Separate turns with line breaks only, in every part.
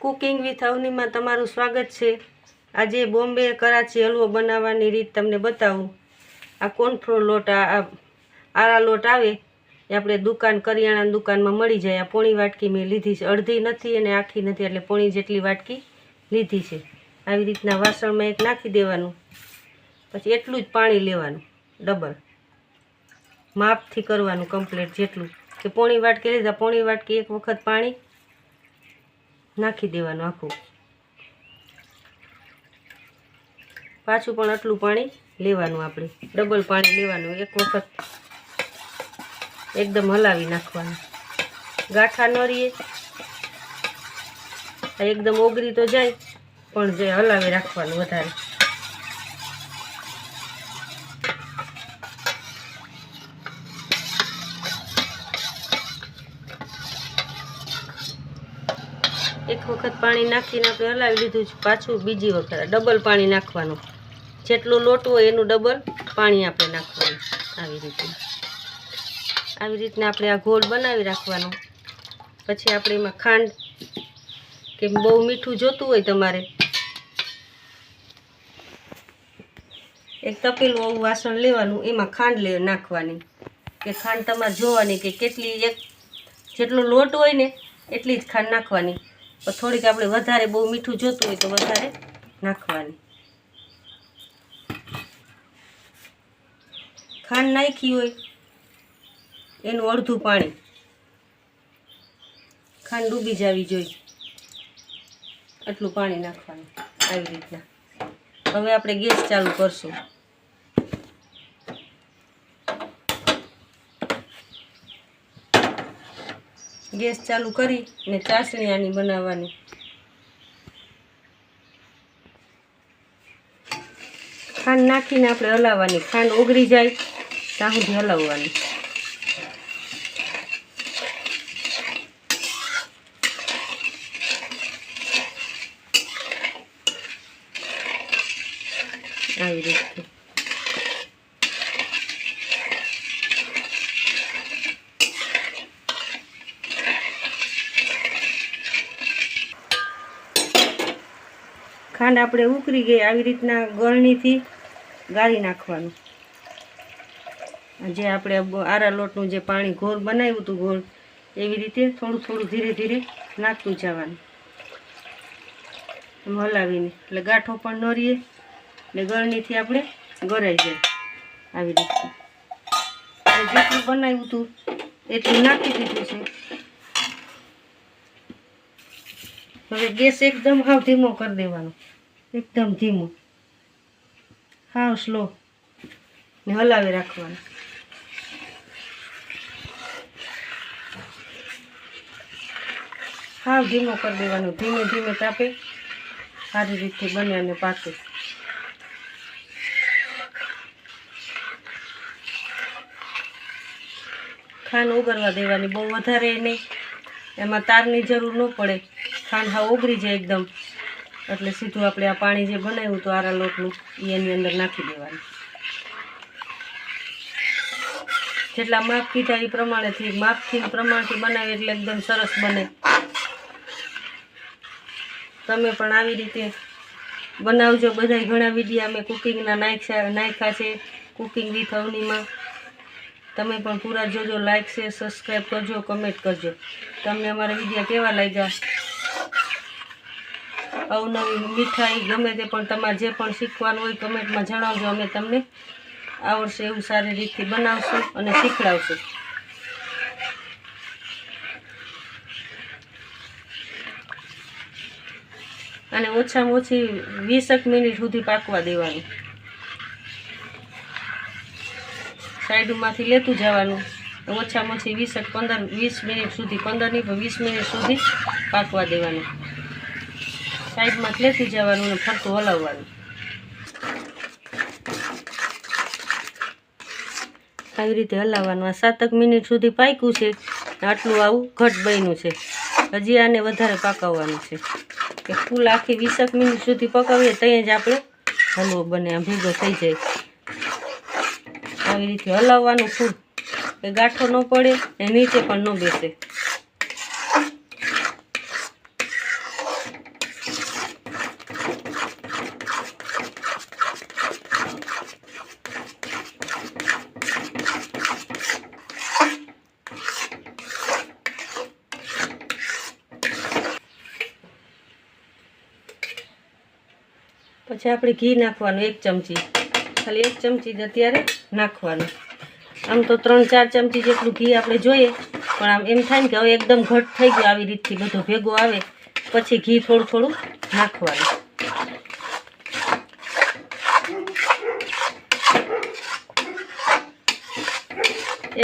Cooking with અવનીમાં તમારું સ્વાગત છે. આજે બોમ્બે કરાચી હલવો બનાવવાની રીત તમને બતાવું. આ કોનફ્રો લોટ, આ આરા લોટ આવે એ આપણે દુકાન, કરિયાણાની દુકાનમાં મળી જાય. આ પોણી વાટકી મેં લીધી છે. અડધી નથી અને આખી નથી, એટલે પોણી જેટલી વાટકી લીધી છે. આવી રીતના વાસણમાં એક નાખી દેવાનું. પછી એટલું જ પાણી લેવાનું. ડબલ. માપથી કરવાનું કમ્પ્લીટ જેટલું. કે પોણી વાટકી લીધા પોણી વાટકી એક વખત પાણી નાખી દેવાનું આખું. પાછું પણ આટલું પાણી લેવાનું આપણે. ડબલ પાણી લેવાનું, એક વખત એકદમ હલાવી નાખવાનું. ગાંઠા ન રહીએ એકદમ ઓગરી તો જાય, પણ જે હલાવી રાખવાનું વધારે એક વખત પાણી નાખીને આપણે હલાવી લીધું છે પાછું બીજી વખત, ડબલ પાણી નાખવાનું. જેટલું લોટ હોય એનું ડબલ પાણી આપણે નાખવાનું આવી રીતે. આવી રીતના આપણે આ ગોળ બનાવી રાખવાનો. પછી આપણે એમાં ખાંડ કે બહુ મીઠું જોતું હોય તમારે, એક તપેલું આવું વાસણ લેવાનું, એમાં ખાંડ લે નાખવાની. કે ખાંડ તમારે જોવાની કે કેટલી એક, જેટલો લોટ હોય ને, એટલી જ ખાંડ નાખવાની. પણ થોડીક આપણે વધારે બહુ મીઠું જોતું હોય તો વધારે નાખવાની. ખાંડ નાખી હોય, એનું અડધું પાણી. ખાંડ ડૂબી જવી જોઈએ. આટલું પાણી નાખવાનું, આવી રીતના. હવે આપણે ગેસ ચાલુ કરશું. ગેસ ચાલુ કરી ને ચાસણી આની બનાવવાની. ખાંડ નાખીને આપણે હલાવવાની. ખાંડ ઓગળી જાય ત્યાં સુધી હલાવવાની. આવી રીતે. ખાંડ આપણે ઉકળી ગઈ આવી રીતના ગળણીથી ગાળી નાખવાનું. જે આપણે આરા લોટનું જે પાણી ઘોળ બનાવ્યું હતું ઘોળ, એવી રીતે થોડું થોડું ધીરે ધીરે નાખતું જવાનું. હલાવીને, એટલે ગાંઠો પણ ન રહીએ એટલે ગળણીથી આપણે ગળાઈ જાય આવી રીતે. જેટલું બનાવ્યું હતું, એટલું નાખી દીધું છે. હવે ગેસ એકદમ હાવ ધીમો કરી દેવાનો. એકદમ ધીમું. હાવ સ્લો ને હલાવી રાખવાનું. હાવ ધીમો કરી દેવાનો. ધીમે ધીમે તાપે સારી રીતે બને અને પાકે. ખાંડ ઉગરવા દેવાની બહુ વધારે નહીં. એમાં તારની જરૂર ન પડે. ખાંડ હા ઉગરી જાય એકદમ. એટલે સીધું આપણે આ પાણી જે બનાવ્યું હતું આરા લોટનું એ એની અંદર નાખી દેવાનું. જેટલા માપ કીધા એ પ્રમાણેથી માપથી પ્રમાણથી બનાવે એટલે એકદમ સરસ બને. તમે પણ આવી રીતે બનાવજો, બધાય ઘણા વિડીયા અમે કુકિંગના નાખ્યા નાખ્યા છે, કુકિંગ વિથ અવનીમાં. તમે પણ પૂરા જોજો, લાઈક છે સબસ્ક્રાઈબ કરજો, કમેન્ટ કરજો. તમને અમારા વિડીયા કેવા લાગ્યા? અવનવી મીઠાઈ ગમે તે, પણ તમારે જે પણ શીખવાનું હોય કમેન્ટમાં જણાવજો. અમે તમને આવડશે એવું સારી રીતથી બનાવશું અને શીખડાવશું. અને ઓછામાં ઓછી વીસેક મિનિટ સુધી પાકવા દેવાનું. સાઈડમાંથી લેતું જવાનું. ઓછામાં ઓછી વીસેક પંદર, વીસ મિનિટ સુધી પંદર નહીં પણ વીસ મિનિટ સુધી પાકવા દેવાનું. સાઈડમાંથી લેતું જવાનું અને ફરતું હલાવવાનું. આવી રીતે હલાવવાનું. આ સાતક મિનિટ સુધી પાક્યું છે આટલું આવું ઘટ બન્યું છે. હજી આને વધારે પાકવવાનું છે. કે ફૂલ આખી વીસેક મિનિટ સુધી પકાવીએ ત્યાં જ આપણે હલવો બને, આમ ભેગો થઈ જાય. આવી રીતે હલાવવાનું ફૂલ. કે ગાંઠો ન પડે એ નીચે પણ ન બેસે. પછી આપણે ઘી નાખવાનું એક ચમચી. ખાલી એક ચમચી જ અત્યારે નાખવાનું. આમ તો ત્રણ ચાર ચમચી જેટલું ઘી આપણે જોઈએ, પણ આમ એમ થાય ને કે હવે એકદમ ઘટ થઈ ગયો આવી રીતથી બધો ભેગો આવે, પછી ઘી થોડું થોડું નાખવાનું.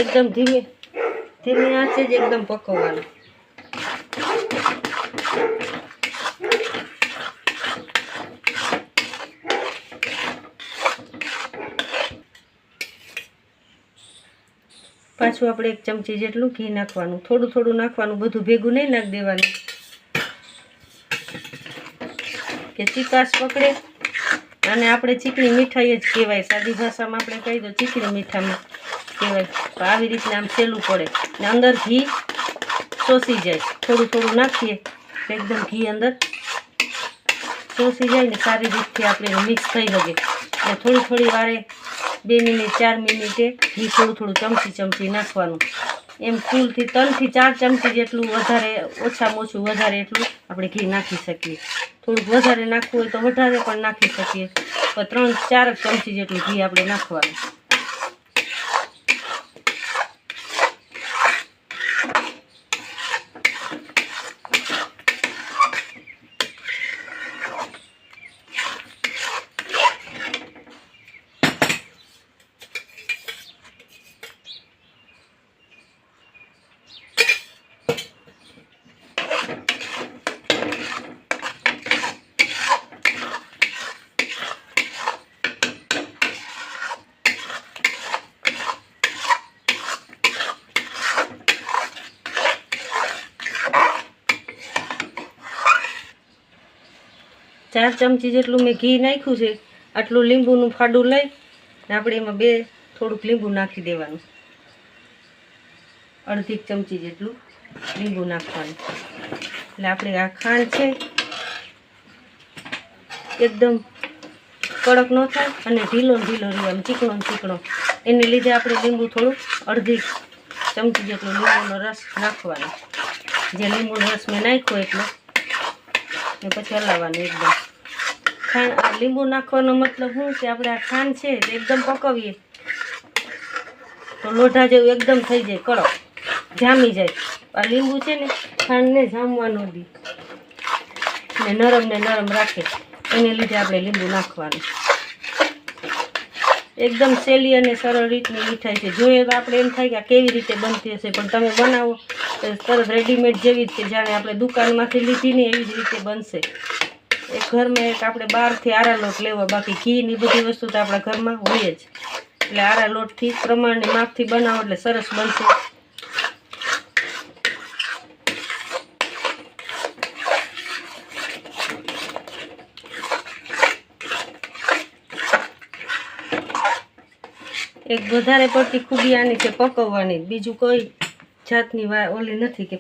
એકદમ ધીમે ધીમે આંચે જ એકદમ પકવવાનું. પાછું આપણે એક ચમચી જેટલું ઘી નાખવાનું. થોડું થોડું નાખવાનું, બધું ભેગું નહીં નાખી દેવાનું. કે ચીકાશ પકડે. અને આપણે ચીકણી મીઠાઈ જ કહેવાય. સાદી ભાષામાં આપણે કહી દો ચીકણી મીઠામાં કહેવાય. તો આવી રીતના આમ સહેલું પડે. ને અંદર ઘી શોષી જાય. થોડું થોડું નાખીએ એકદમ ઘી અંદર શોષી જાય ને સારી રીતથી આપણે મિક્સ થઈ શકે ને થોડી થોડી વારે બે મિનિટ, ચાર મિનિટે ઘી થોડું થોડું ચમચી ચમચી નાખવાનું. એમ ફૂલથી ત્રણથી ચાર ચમચી જેટલું વધારે, ઓછામાં ઓછું વધારે એટલું આપણે ઘી નાખી શકીએ. થોડુંક વધારે નાખવું હોય તો વધારે પણ નાખી શકીએ. પણ ત્રણ, ચાર ચમચી જેટલું ઘી આપણે નાખવાનું. ચાર ચમચી જેટલું મેં ઘી નાખ્યું છે, આટલું લીંબુનું ફાડું લઈ ને આપણે એમાં બે થોડુંક લીંબુ નાખી દેવાનું. અડધી ચમચી જેટલું લીંબુ નાખવાનું. એટલે આપણે આ ખાંડ છે, એકદમ કડક ન થાય અને ઢીલો ઢીલો રહે, આમ ચીકણો ચીકણો. એને લીધે આપણે લીંબુ થોડું અડધી ચમચી જેટલો લીંબુનો રસ નાખવાનો. જે લીંબુનો રસ મેં નાખ્યો એટલો, ને પછી હલાવવાનું એકદમ. ખાંડ આ લીંબુ નાખવાનો મતલબ શું કે આપણે આ ખાંડ છે એકદમ પકવીએ. તો લોઢા જેવું એકદમ થઈ જાય. કડક જામી જાય. આ લીંબુ છે ને ખાંડને જામવાનું બી ને નરમ ને નરમ રાખે. એને લીધે આપણે લીંબુ નાખવાનું. એકદમ સહેલી અને સરળ રીતની મીઠાઈ છે. જોઈએ તો આપણે એમ થાય કે કેવી રીતે બનતી હશે. પણ તમે બનાવો તરત રેડીમેડ જેવી જ છે. જાણે આપણે દુકાનમાંથી લીધી ને એવી જ રીતે બનશે. ઘરમાં એક આપણે બહારથી આરા લોટ લેવો, બાકી ઘી ની બધી વસ્તુ તો આપણા ઘરમાં હોય જ. એટલે આરા લોટથી પ્રમાણની માપથી બનાવો એટલે સરસ બનશે. એક વધારે પડતી ખૂબી આની છે પકવવાની. બીજું કોઈ જાતની ઓલી નથી કે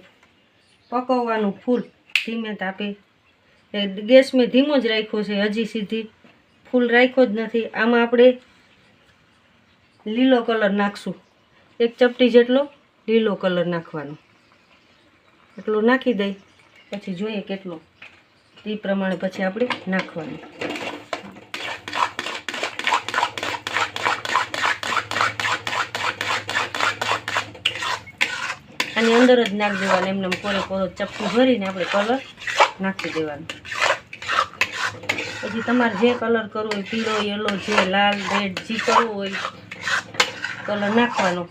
પકવવાનું ફૂલ. ધીમે તાપે ગેસ મેં ધીમો જ રાખ્યો છે, હજી સીધી. ફૂલ રાખ્યો જ નથી. આમાં આપણે લીલો કલર નાખશું. એક ચપટી જેટલો લીલો કલર નાખવાનો. એટલો નાખી દઈ. પછી જોઈએ કેટલો. એ પ્રમાણે પછી આપણે નાખવાનું. આની અંદર જ નાખી દેવાનું, એમને એમ કોરે કોરો ચપટું ભરીને આપણે કલર નાખી દેવાનું. પછી તમારે જે કલર કરવો હોય, પીળો યલો જે લાલ રેડ જે કરવું હોય કલર નાખવાનો.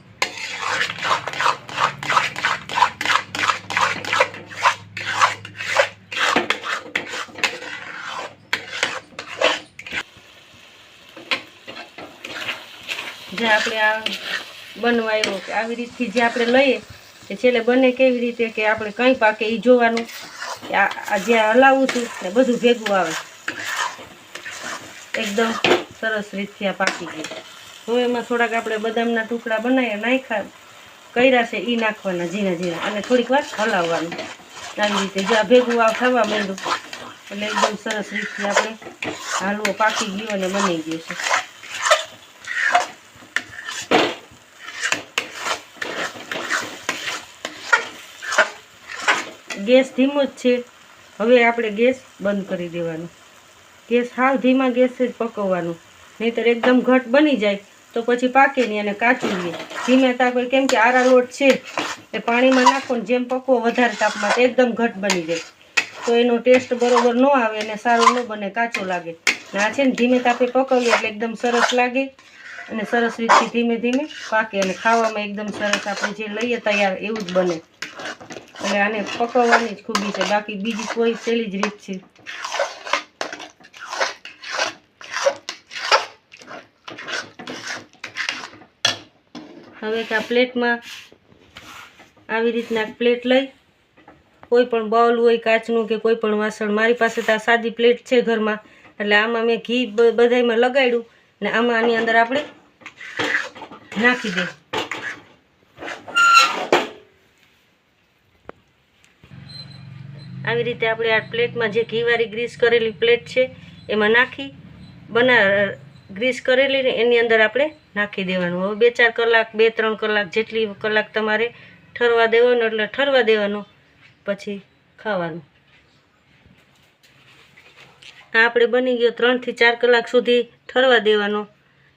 જે આપણે આ બનવા આવ્યો કે આવી રીતથી જે આપણે લઈએ કે છેલ્લે બને કેવી રીતે કે આપણે કંઈ પાકે એ જોવાનું, કે આ જ્યાં હલાવું છું, ને બધું ભેગું આવે. એકદમ સરસ રીતથી આ પાકી ગયું. હવે એમાં થોડાક આપણે બદામના ટુકડા બનાવ્યા નાખ્યા, કર્યા છે એ નાખવાના ઝીણા ઝીણા, અને થોડીક વાર હલાવવાનું. આવી રીતે જ્યાં ભેગું આ થવા માંડ્યું, એટલે એકદમ સરસ રીતથી આપણે હાલવો પાકી ગયો અને બની ગયો છે. ગેસ ધીમો જ છે. હવે આપણે ગેસ બંધ કરી દેવાનો. ગેસ હાવ ધીમા ગેસ જ પકવવાનું. નહીંતર એકદમ ઘટ બની જાય તો પછી પાકે નહીં અને કાચું લઈએ ધીમે તાપે કેમ કે આરા લોટ છે એ પાણીમાં નાખો ને જેમ પકવો વધારે તાપમાં એકદમ ઘટ બની જાય. તો એનો ટેસ્ટ બરોબર ન આવે અને સારો ન બને, કાચો લાગે. આ છે ને ધીમે તાપે પકવીએ એટલે એકદમ સરસ લાગે અને સરસ રીતથી ધીમે ધીમે પાકે અને ખાવામાં એકદમ સરસ આપણે જે લઈએ તૈયાર એવું જ બને. એટલે આને પકવવાની જ ખૂબી છે. બાકી બીજી કોઈ સહેલી જ રીત છે. હવે આ પ્લેટમાં આવી રીતના પ્લેટ લઈ. કોઈ પણ બાઉલ હોય, કાચનું કે કોઈ પણ વાસણ. મારી પાસે તો આ સાદી પ્લેટ છે ઘરમાં. એટલે આમાં મેં ઘી બધામાં લગાડ્યું. ને આમાં આની અંદર આપણે નાખી દે આવી રીતે આપણે આ પ્લેટમાં જે ઘીવાળી ગ્રીસ કરેલી પ્લેટ છે, એમાં નાખી, બના, ગ્રીસ કરેલી એની અંદર આપણે નાખી દેવાનું. હવે બે ચાર કલાક, બે ત્રણ કલાક જેટલી કલાક તમારે ઠરવા દેવાનું, એટલે ઠરવા દેવાનું, પછી ખાવાનું. આ આપણે બની ગયો ત્રણથી ચાર કલાક સુધી ઠરવા દેવાનો.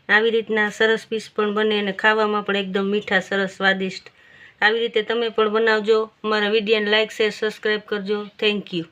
આવી રીતના સરસ પીસ પણ બને અને ખાવામાં પણ એકદમ મીઠા, સરસ, સ્વાદિષ્ટ આવી રીતે તમે પણ બનાવજો. મારા વિડીયોને લાઇક શેર સબસ્ક્રાઈબ કરજો. Thank you